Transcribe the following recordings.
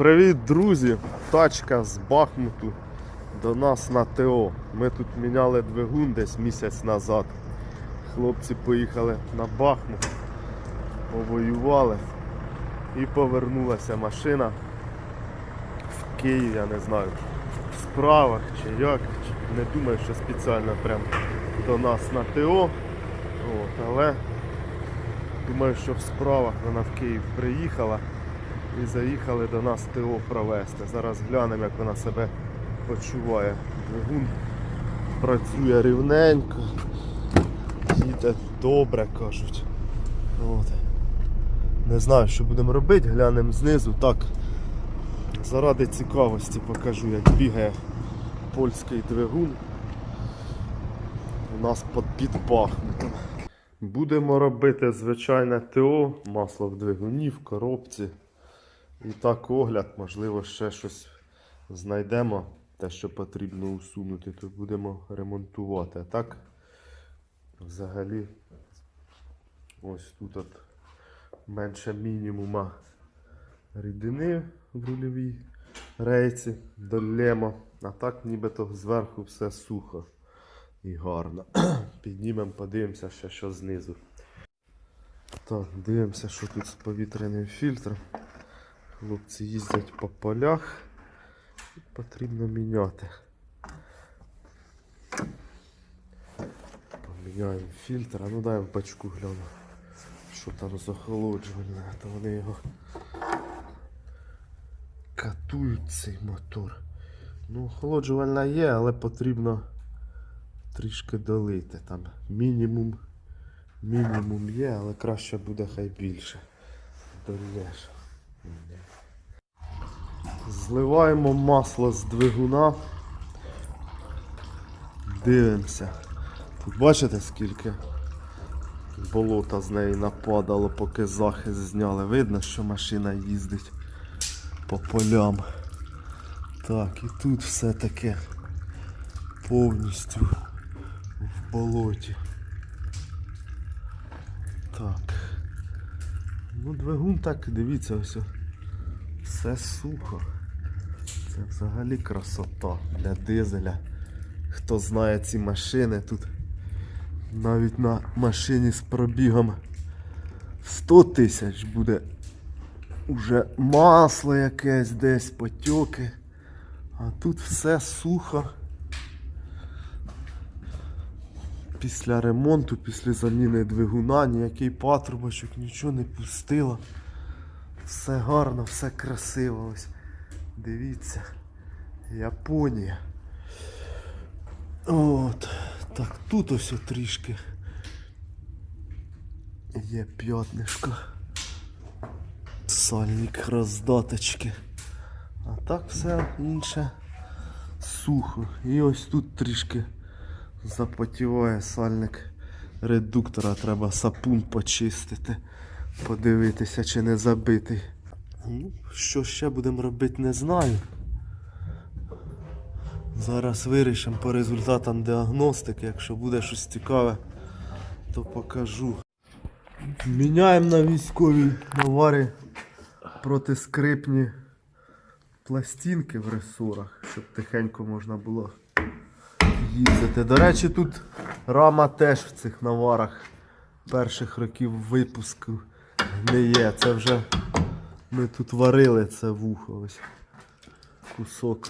Привіт, друзі! Тачка з Бахмуту до нас на ТО. Ми тут міняли двигун десь місяць назад. Хлопці поїхали на Бахмут, повоювали і повернулася машина в Київ, я не знаю, в справах чи як. Не думаю, що спеціально прям до нас на ТО. От, але думаю, що в справах вона в Київ приїхала і заїхали до нас ТО провести. Зараз глянемо, як вона себе почуває. Двигун працює рівненько, їде добре, кажуть. От. Не знаю, що будемо робити, глянемо знизу. Так, заради цікавості покажу, як бігає польський двигун. У нас під, під Будемо робити звичайне ТО, масло в двигуні, в коробці. І так огляд, можливо, ще щось знайдемо, те, що потрібно усунути, то будемо ремонтувати. А так, взагалі, ось тут от менше мінімума рідини в рульовій рейці до лема. А так нібито зверху все сухо і гарно. Піднімемо, подивимося ще що знизу. Так, дивимося, що тут з повітряним фільтром. Хлопці їздять по полях. Потрібно міняти. Поміняємо фільтр. А ну дай в бачку гляну. Що там з охолоджувальне, то вони його катують цей мотор. Ну, охолоджувальна є, але потрібно трішки долити. Там мінімум, мінімум є, але краще буде хай більше. Долєш. Зливаємо масло з двигуна. Дивимося. Тут бачите скільки болота з неї нападало, поки захист зняли. Видно, що машина їздить по полям. Так, і тут все таке повністю в болоті. Так. Ну, двигун так, дивіться, ось все сухо. Це взагалі красота для дизеля. Хто знає ці машини, тут навіть на машині з пробігом 100 тисяч буде уже масло якесь десь, потьоки. А тут все сухо. Після ремонту, після заміни двигуна, ніякий патрубочок, нічого не пустило. Все гарно, все красиво. Ось. Дивіться. Японія. От. Так, тут ось трішки є п'ятнишко. Сальник роздаточки. А так все інше сухо. І ось тут трішки запотіває сальник редуктора. Треба сапун почистити, подивитися, чи не забитий. Ну, що ще будемо робити, не знаю. Зараз вирішимо по результатам діагностики. Якщо буде щось цікаве, то покажу. Міняємо на військовій наварі протискрипні пластинки в ресорах, щоб тихенько можна було їздити. До речі, тут рама теж в цих наварах перших років випуску не є. Це вже ми тут варили це вухо. Ось кусок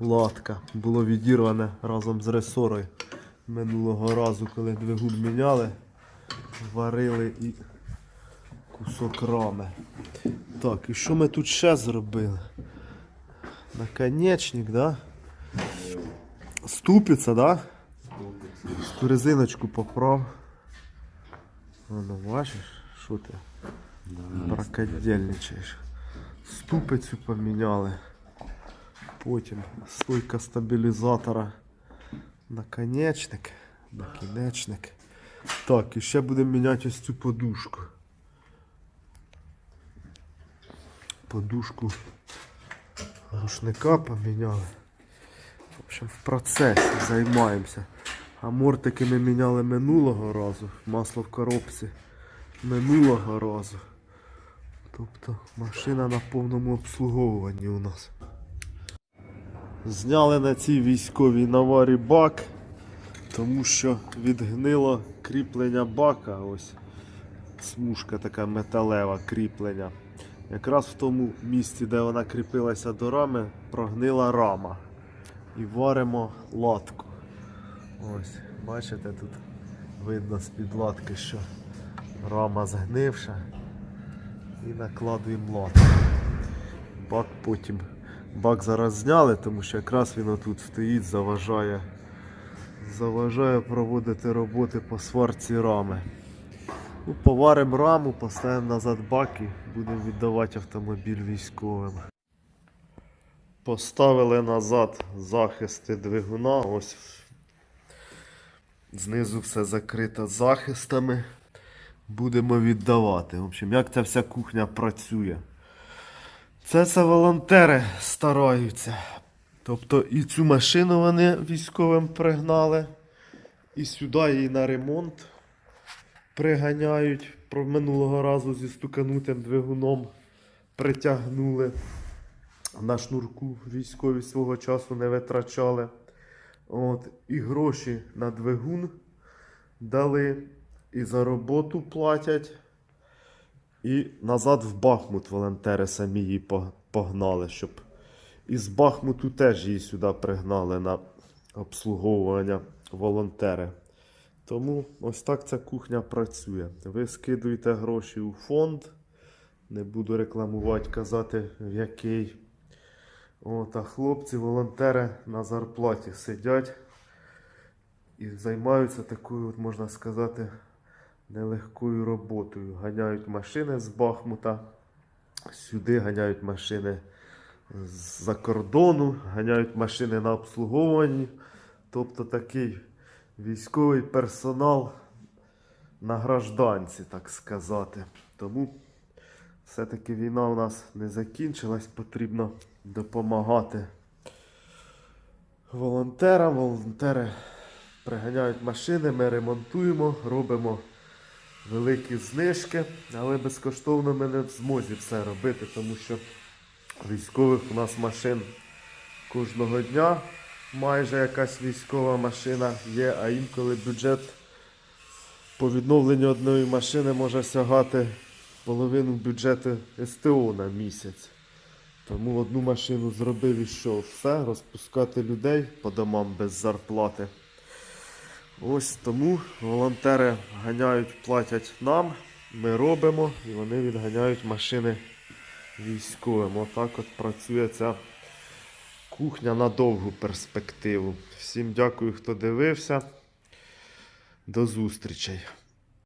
латка. Було відірване разом з ресорою. Минулого разу, коли двигун міняли, варили і кусок рами. Так, і що ми тут ще зробили? Наконечник, да? Ступиця, да? Ту резиночку поправ. Воно бачиш, що ти бракодельничаєш. Ступицю поміняли. Потім стойка стабілізатора. Наконечник. Накінечник. Так, і ще будемо міняти ось цю подушку. Подушку рушника поміняли. В общем, в процесі займаємося. А мортики ми міняли минулого разу. Масло в коробці минулого разу. Тобто машина на повному обслуговуванні у нас. Зняли на цій військовій наварі бак, тому що відгнило кріплення бака. Ось смужка така металева кріплення. Якраз в тому місці, де вона кріпилася до рами, прогнила рама. І варимо латку. Ось, бачите, тут видно з підладки, що рама згнивша. І накладуємо латку. Бак потім. Бак зараз зняли, тому що якраз він отут стоїть, заважає, заважає проводити роботи по сварці рами. Ну, поваримо раму, поставимо назад бак і будемо віддавати автомобіль військовим. Поставили назад захисти двигуна. Ось знизу все закрито захистами. Будемо віддавати. В общем, як ця вся кухня працює. Це все волонтери стараються. Тобто і цю машину вони військовим пригнали, і сюди її на ремонт приганяють. Про минулого разу зі стуканутим двигуном притягнули. На шнурку військові свого часу не витрачали. От, і гроші на двигун дали, і за роботу платять. І назад в Бахмут волонтери самі її погнали, щоб із Бахмуту теж її сюди пригнали на обслуговування волонтери. Тому ось так ця кухня працює. Ви скидуєте гроші у фонд. Не буду рекламувати, казати в який. От, а хлопці, волонтери на зарплаті сидять і займаються такою, от, можна сказати, нелегкою роботою. Ганяють машини з Бахмута, сюди ганяють машини з-за кордону, ганяють машини на обслуговуванні. Тобто такий військовий персонал на гражданці, так сказати. Тому все-таки війна у нас не закінчилась, потрібно допомагати волонтерам. Волонтери приганяють машини, ми ремонтуємо, робимо великі знижки, але безкоштовно ми не в змозі все робити, тому що військових у нас машин кожного дня майже якась військова машина є, а інколи бюджет по відновленню одної машини може сягати половину бюджету СТО на місяць. Тому одну машину зробив і що? Все, розпускати людей по домам без зарплати. Ось тому волонтери ганяють, платять нам, ми робимо і вони відганяють машини військовим. Отак от працює ця кухня на довгу перспективу. Всім дякую, хто дивився. До зустрічей.